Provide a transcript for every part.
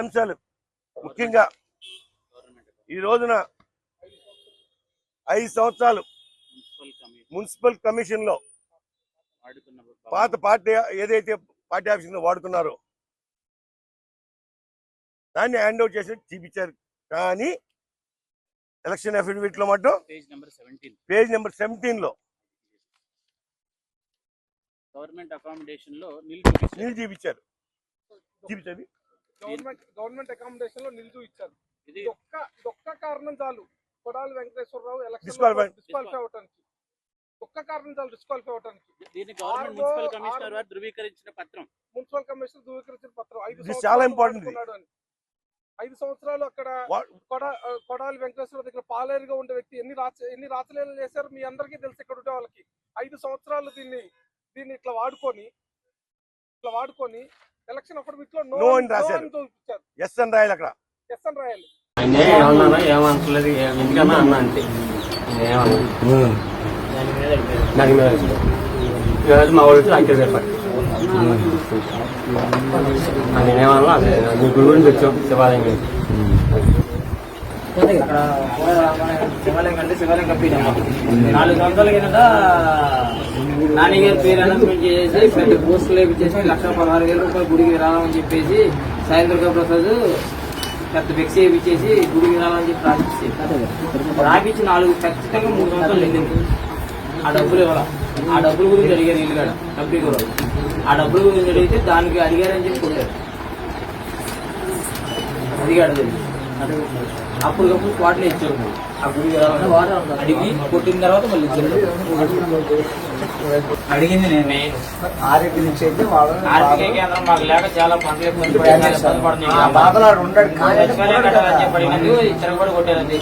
అంశాలు. ముఖ్యంగా ఈ రోజున ఐదు సంవత్సరాలు మున్సిపల్ కమిషన్లో పాత పార్టీ ఏదైతే పార్టీ ఆఫీస్ వాడుకున్నారో దాన్ని హ్యాండ్ అవుట్ చేసి చూపించారు. కానీ ఎలక్షన్ అఫిడవిట్లో మటు పేజ్ నెంబర్ సెవెంటీన్. లో గవర్నమెంట్ అకామిడేషన్లో నీళ్ళు చూపించారు. చూపించండి గవర్నమెంట్ గవర్నమెంట్ అకామిడేషన్లో నిలుచు ఇచ్చారు. ఇది ఇది ఒక్క ఇది ఒక్క కారణం చాలు. కొడాలి వెంకటేశ్వరరావు ఎలక్షన్. డిస్క్వాలిఫై అవటానికి ఒక్క కారణం చాలు డిస్క్వాలిఫై అవటానికి దీన్ని గవర్నమెంట్ మున్సిపల్ కమిషనర్. వారు ధృవీకరించిన పత్రం. మున్సిపల్ కమిషనర్ ధృవీకరించిన పత్రం. ఐదు చాలా అని. ఐదు సంవత్సరాలు అక్కడ కొడాలి వెంకటేశ్వర దగ్గర పాలేరుగా ఉండే వ్యక్తి ఎన్ని రాచ ఎన్ని రాచలీలలు చేశారు మీ అందరికీ తెలుసు ఇక్కడ ఉండే వాళ్ళకి. ఐదు సంవత్సరాలు దీన్ని దీన్ని ఇట్లా వాడుకొని ఇట్లా వాడుకొని ఎలక్షన్ No అని రాశారు. ఎస్ అని రాయాలి అక్కడ. ఎస్ అని రాయాలి. ఎందుకన్నా అన్నా అంతే. ఏమన్నా దాని మీద ఈరోజు మా ఊరికి అంకె చెప్పారు నేనేమన్నా నీ గురించి వచ్చాం శివాలయం. అక్కడ శివాలయం కంటే శివాలయం కప్పినాము నాలుగు సంవత్సరాల కిందట నాన్నగారి పేరు అనౌన్స్మెంట్ చేసి పెద్ద పోస్టులు వేపించేసి లక్ష పదహారు వేల రూపాయలు గుడికి రావాలని చెప్పేసి సాయి దుర్గా ప్రసాద్ పెద్ద ఫిక్స్ చేయించేసి గుడికి రావాలని చెప్పి రాపించి రాపించి నాలుగు ఖచ్చితంగా మూడు సంవత్సరాలు వెళ్ళింది ఆ డబ్బులు ఇవ్వాల. ఆ డబ్బుల గురించి అడిగారు ఇల్లు కాడ కంపెనీ కూడా ఆ డబ్బుల గురించి అడిగితే దానికి అడిగారని చెప్పి కొట్టారు. అడిగాడు అప్పటికప్పుడు స్పాట్లో ఇచ్చారు. ఆ గుడి అడిగి కొట్టిన తర్వాత మళ్ళీ ఇచ్చారు. అడిగింది నేను. ఆరోగ్య నుంచి అయితే ఆర్థిక కేంద్రం మాకు లేక చాలా పంటలు ఇబ్బంది పడి చాలా ఇబ్బంది పడుతున్నాయి ఆ బాధలు ఆడు ఉండడు కానీ సచివాలయం కట్టాలని చెప్పి అడిగినందుకు ఇతర కూడా కొట్టారండి.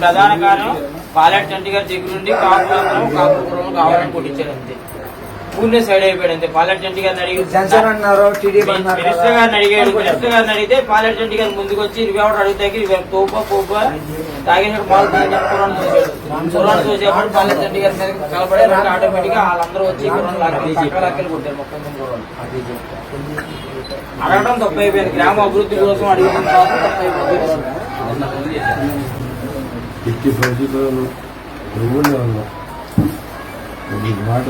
ప్రధాన కారణం పాలెట్ చంటి గారి దగ్గర నుండి కాపురం కాపురం కావాలని కొట్టించారు అంతే ఊరినే సైడ్ అయిపోయాడు అంతే. పాలెట్ చంటి గారిని అడిగి జనసేన అన్నారు టీడీపీ అన్నారు మినిస్టర్. గారిని అడిగాడు. మినిస్టర్ గారిని అడిగితే పాలెట్ చంటి గారు ముందుకు వచ్చి ఇరవై అడుగుతాకి తోప పోప తాగేసాడు పాలు కురాన్ చూసాడు కురాన్ చూసేప్పుడు పాలెట్ చంటి గారి మీద రెండు ఆటోమేటిక్గా వాళ్ళందరూ వచ్చి కురాన్ లాక్కెళ్ళి కొట్టారు మొత్తం. అడగడం తప్పు అయిపోయింది గ్రామ అభివృద్ధి కోసం అడిగిన తర్వాత తప్పు అయిపోయింది ఎట్టి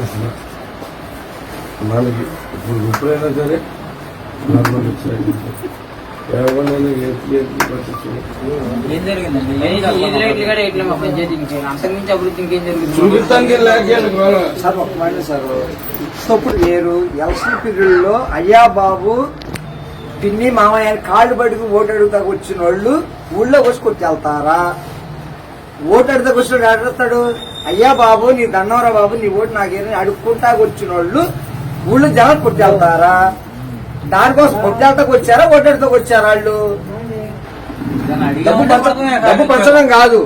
అసలు. మనకి ఇప్పుడు ఎప్పుడైనా సరే నార్మల్ వచ్చాయి. ఎవరైనా ఎత్తి ఎత్తి చూపిస్తానికి సార్ ఒక మాట సార్. ఇప్పుడు మీరు ఎలక్షన్ అయ్యా బాబు పిన్ని మామయ్య కాళ్ళు బడికి ఓటు అడుగుతాకు వచ్చిన వాళ్ళు ఊళ్ళో వచ్చి కొట్టేళ్తారా ఓటు అడుగుతాకు వచ్చిన వాడు అడుగుతాడు అయ్యా బాబు నీ దన్నవరా బాబు నీ ఓటు నాకేని అడుక్కుంటాకు వచ్చిన వాళ్ళు ఊళ్ళో జనం కొట్టేళ్తారా దానికోసం కొట్టేళ్తాకు వచ్చారా? ఓటు వచ్చారా వాళ్ళు? డబ్బు పంచడం కాదు.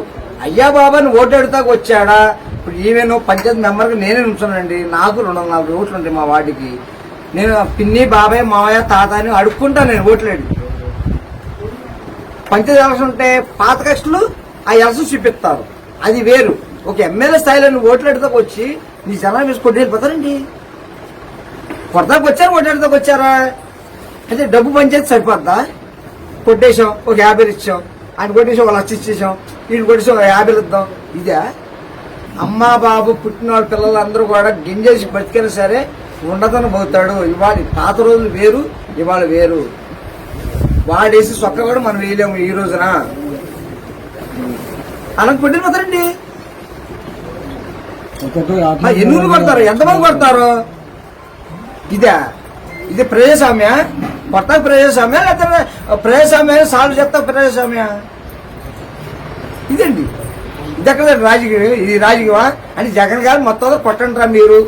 అయ్యా బాబాని ఓటు వచ్చాడా? ఇప్పుడు ఈవెన్ పంచాయతీ మెంబర్కి నేనే నుంచున్నానండి. నాకు రెండు వందల నలభై ఓట్లు ఉంటాయి మా వాడికి నేను పిన్ని బాబాయ్ మావయ్య తాత అని అడుక్కుంటా నేను ఓట్లేడు. పంచాయతీ ఎలక్షన్ ఉంటే పాత కష్టాలు ఆ ఎలక్షన్ చూపిస్తారు. అది వేరు. ఒక ఎమ్మెల్యే స్థాయిలో నువ్వు ఓట్లు అడుగుతాకు వచ్చి నీ జనాలు వేసి వెళ్ళిపోతారండి కొడతాకు వచ్చారా అడుగుతాకు వచ్చారా? అంటే డబ్బు పంచాయతీ సరిపోద్దా? కొట్టేసాం ఒక యాభై ఇచ్చాం. ఆయన కొట్టేసాం ఒక లక్ష ఇచ్చేసాం వీళ్ళు కొట్టేసాం ఒక యాభై ఇద్దాం. ఇదే? అమ్మా బాబు పుట్టిన వాళ్ళ పిల్లలందరూ కూడా గింజేసి బతికైనా సరే ఉండదని పోతాడు ఇవాళ పాత రోజులు వేరు ఇవాళ వేరు. వాడేసి సొక్క కూడా మనం వేయలేము ఈ రోజున. అలా కొట్టిన పోతారండి ఎన్ని కొడతారు? ఎంతమంది కొడతారు? ఇదే. ఇది ప్రజాస్వామ్య? కొత్త ప్రజాస్వామ్య లేకపోతే ప్రజాస్వామ్య సాల్వ్ చేస్తా ప్రజాస్వామ్య? ఇదండి ఇది ఎక్కడ రాజకీయం ఇది రాజకీయమా? అని జగన్ గారు మొత్తం కొట్టండి రా మీరు.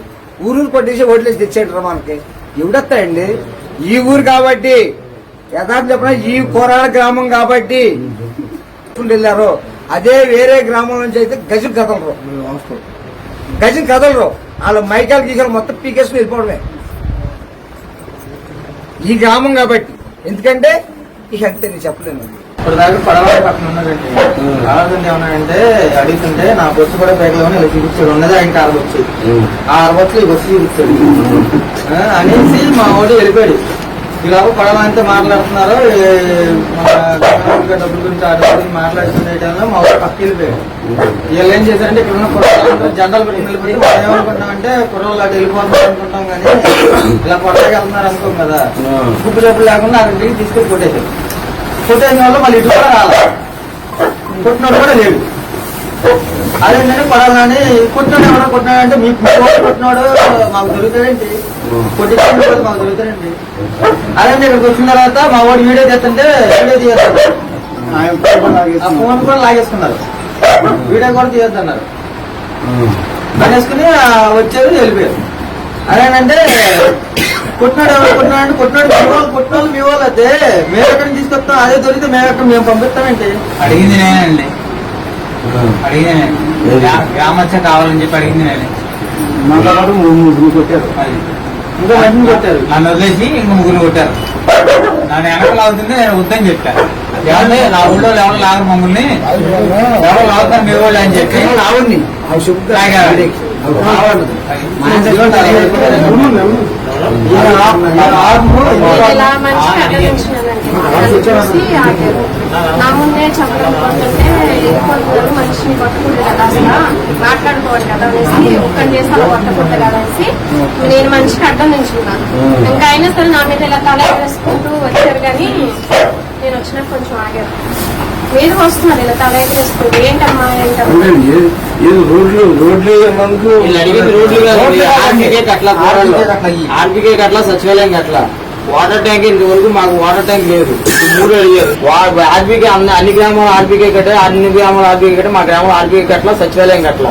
ఊరు కొట్టేసి ఓట్లేసి తెచ్చేయండి రా మనకి. ఎవడొస్తాయండి ఈ ఊరు కాబట్టి. యథార్థం చెప్పిన? ఈ కోరాల గ్రామం కాబట్టి. వెళ్ళారు అదే వేరే గ్రామం నుంచి అయితే గజం కదలరు. గజం కదలరు. వాళ్ళ మైకాలు గీకాలు మొత్తం పీకేసుకుని వెళ్ళిపోవడమే. ఈ గ్రామం కాబట్టి. ఎందుకంటే ఇక అంతే నేను చెప్పలేను. ఇప్పుడు దాకా పడవ పక్కన ఉన్నదండి. కావాల్సింది ఏమన్నాడంటే అడుగుతుంటే నా బొచ్చు కూడా ఇలా చూపించాడు ఉన్నది ఆయనకి ఆరబొచ్చు ఆ ఆరబొచ్చు ఈ బొచ్చు చూపించాడు ఆ, అనేసి మా వాడు వెళ్ళిపోయాడు. ఇలాగ పడవంతా మాట్లాడుతున్నారు ఏ, డబ్బుల గురించి ఆ గురించి మాట్లాడుతున్న టైంలో మా ఊరు పక్కకి వెళ్ళిపోయాడు. వీళ్ళు ఏం చేశారంటే ఇక్కడ ఉన్న కుర్రాళ్ళందరూ జెండాలు పెట్టి నిలబడి మనం ఏమనుకుంటామంటే కుర్రోళ్ళు అటు వెళ్ళిపోతున్నారు అనుకుంటాం కానీ ఇలా కొత్తగా వెళ్తున్నారు అనుకోం కదా. గుప్పు డబ్బులు లేకుండా అక్కడికి తీసుకొని కొట్టేశారు. కొట్టేసిన వాళ్ళు మళ్ళీ ఇటు కూడా రాలేదు కొట్టినోడు కూడా లేడు. అదేంటంటే కొడాలని కొట్టినాడు ఎవరో కొట్టినాడు అంటే మీ వాడు కొట్టినాడు మాకు దొరుకుతాడండి కొట్టించిన మాకు దొరుకుతాడండి అదే ఇక్కడికి వచ్చిన తర్వాత మా వాడు వీడియో తీస్తుంటే వీడియో తీయొద్దు. ఫోన్ కూడా లాగేసుకున్నారు. వీడియో కూడా తీయొద్దు అన్నారు అనేసుకుని వచ్చారు వెళ్ళిపోయారు. అదేనంటే కొట్టినాడు ఎవరు? కొట్టినాడు అంటే కొట్టినాడు మీ వాళ్ళు కొట్టిన మీ వాళ్ళు అయితే మేము ఎక్కడ నుంచి తీసుకొస్తాం? అదే దొరికితే మేము ఎక్కడ మేము పంపిస్తామేంటి అడిగింది నేనండి. అడిగింది నేను గ్రామచ్చ కావాలని చెప్పి అడిగింది నేనే. మాట్లాడు ముగ్గురు కొట్టారు. ఇంకా వెంటనే కొట్టారు. నన్ను వదిలేసి ఇంకో ముగ్గురు కొట్టారు. నన్ను వెనక లాగుతుంటే నేను వద్దని చెప్పా. ఎవరిని నా ఊళ్ళో ఎవరు లాగరు మమ్మల్ని ఎవరు లాగుతారు మీ వాళ్ళు అని చెప్పి రావండి అవి చూసి ఆగారు నా ముందే చెప్పడం పోతుంటే వెళ్ళిపోతున్నారు మనిషిని కొట్టకూడదు కదా అసలు మాట్లాడుకోవాలి కదా అనేసి ఒక్కడి చేసి అలా కొట్టకూడదు కదా అనేసి నేను మనిషికి అడ్డం నించున్నాను ఇంకా అయినా సరే నా మీద ఇలా తల ఎగరేసుకుంటూ వచ్చారు కానీ నేను వచ్చినాక కొంచెం ఆగారు మీరు వస్తున్నారు ఇలా తల ఎగరేసుకుంటూ ఏంటమ్మా రోడ్లు కట్ల సచివాలయం కట్ల. వాటర్ ట్యాంక్ ఇంతవరకు మాకు వాటర్ ట్యాంక్ లేదు. మూడు అడిగారు ఆర్బీకే అన్ని అన్ని గ్రామాలు ఆర్బీకే కట్టే అన్ని గ్రామాలు ఆర్బీకే కట్టే మా గ్రామం ఆర్బీకే కట్ల సచివాలయం కట్ల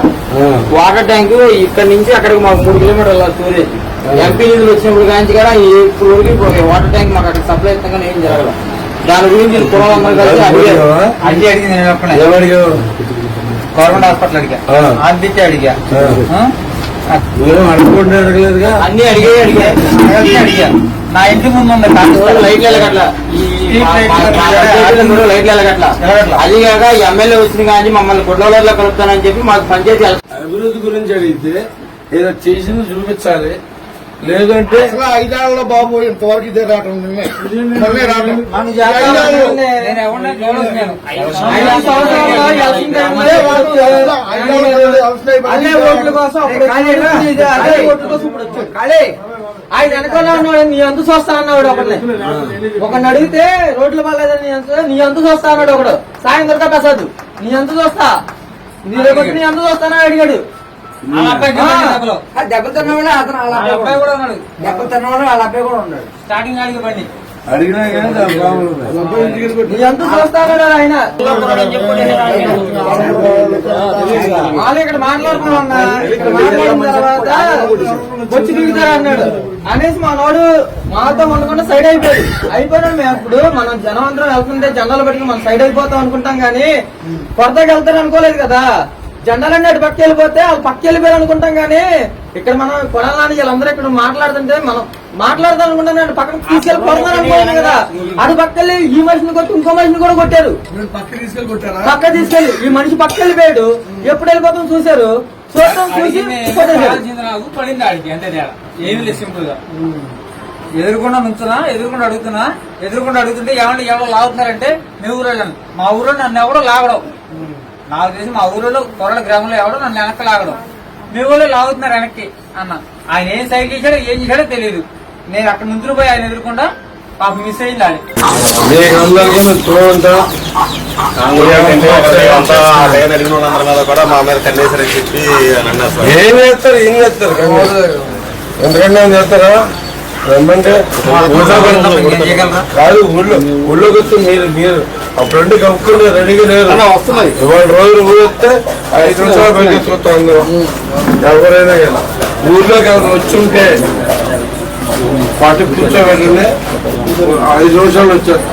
వాటర్ ట్యాంక్ ఇక్కడ నుంచి అక్కడికి మాకు మూడు కిలోమీటర్ల స్టోరేజ్ ఎంపీ నిధులు వచ్చినప్పుడు కాంచి కూడా ఇప్పుడు వరకు వాటర్ ట్యాంక్ మాకు అక్కడ సప్లై ఇస్తాం ఏం జరగదు దాని గురించి కులం కలిసి అడిగారు. అన్ని అడిగింది గవర్నమెంట్ హాస్పిటల్ అడిగా. ఆర్బీకే అడిగా. ఏం అనుకుంటే అడగలేదుగా అన్ని అడిగే అన్నీ అడిగా నా ఇంటి ముందు ఉంది లైట్లు వెళ్ళగట్ల లైట్లు వెళ్ళగట్ల. పంచాయతీలో కూడా లైట్లు వెళ్ళగట్ల వెళ్ళగట్ల. అది కాక ఎమ్మెల్యే వచ్చిన కానీ మమ్మల్ని గుడ్లలో కలుపుతానని చెప్పి మాకు ఎల- అభివృద్ధి గురించి అడిగితే ఏదో చేసింది చూపించాలి. లేదంటే ఐదేళ్ళ బాబు ఇంతవరకు ఇదే రావటం అదే అదే ఆయన వెనకాల ఉన్నాడు నీ అంతు చూస్తా అన్నాడు ఒకడిని. ఒకడిని అడిగితే రోడ్లు బాగాలేదని నీ అంతు చూస్తా అన్నాడు ఒకడు. సాయం దొరక ప్రసాద్ నీ అంతు చూస్తా నీ రేపటి నీ అంతు చూస్తానని అడిగాడు. దెబ్బలు తిన్నవాడే అతను వాళ్ళ ఆ అబ్బాయి అబ్బాయి కూడా ఉన్నాడు దెబ్బలు తిన్నవాడు వాళ్ళ అబ్బాయి కూడా ఉన్నాడు స్టార్టింగ్ అడిగి బండి అడిగినా కానీ దాని బాగుంది నీ అంతు చూస్తా అన్నాడు ఆయన వాళ్ళు ఇక్కడ మాట్లాడుతున్నాం అన్న ఇక్కడ మాట్లాడిన తర్వాత వచ్చి దిగుతారు అన్నాడు అనేసి మనోడు మాతో ఉండకుండా సైడ్ అయిపోయాడు అయిపోయినాడు మేము అప్పుడు మనం జనం అందరం వెళ్తుంటే జెండాలు పెట్టుకుని మనం సైడ్ అయిపోతాం అనుకుంటాం కానీ కొరతకి వెళ్తారు అనుకోలేదు కదా జెండాలన్నీ అటు పక్క వెళ్ళిపోతే వాళ్ళు పక్క వెళ్ళిపోయారు అనుకుంటాం కానీ ఇక్కడ మనం కొడాలని వీళ్ళందరూ ఇక్కడ మాట్లాడుతుంటే మనం మాట్లాడదాం అనుకుంటాం కానీ పక్కన తీసుకెళ్ళి అనుకోలేదు కదా. అటు పక్క వెళ్ళి ఈ మనిషిని కొట్టి ఇంకో మనిషిని కూడా కొట్టారు. పక్క తీసుకెళ్ళి కొట్టారా? పక్క తీసుకెళ్ళి ఈ మనిషి పక్క వెళ్ళిపోయాడు. ఎప్పుడు వెళ్ళిపోతాం చూశారు? చూడటం చూసి పడింది ఆడికి అంతే ఏమి లేదు సింపుల్గా. ఎదురుకుండా నుంచున్నా ఎదురుకుండా అడుగుతున్నా ఎదురుకుండా అడుగుతుంటే ఏమంటే ఎవరో లాగుతున్నారంటే మీ ఊరోళ్ళు మా ఊళ్ళో నన్ను ఎవడో లాగడం. నాకు తెలిసి మా ఊరిలో కొరల గ్రామంలో ఎవడో నన్ను వెనక్కి లాగడం. మీ ఊళ్ళో లాగుతున్నారు వెనక్కి అన్న. ఆయన ఏం సైకిల్ చేశాడో ఏం చేశాడో తెలియదు నేను అక్కడ నుంచి పోయి ఆయన ఎదురుకుండా పాప మిస్ అయింది సార్ ఏం చేస్తారు ఏం చేస్తారు? ఎందుకంటే ఏం చేస్తారా? రమ్మంటే కాదు ఊళ్ళో ఊళ్ళోకి వస్తే మీరు మీరు అప్పుడంటే కప్పుకుని రెడీగా లేరు వస్తున్నాయి. ఇవాళ రోజులు ఊరు వస్తే ఐదు నిమిషాలు తీసుకొస్తాం అందరం. ఎవరైనా కానీ. ఊర్లోకి ఎవరు వచ్చి ఉంటే పార్టీ కూర్చోబెట్టండి. ఐదు నిమిషాలు వచ్చారు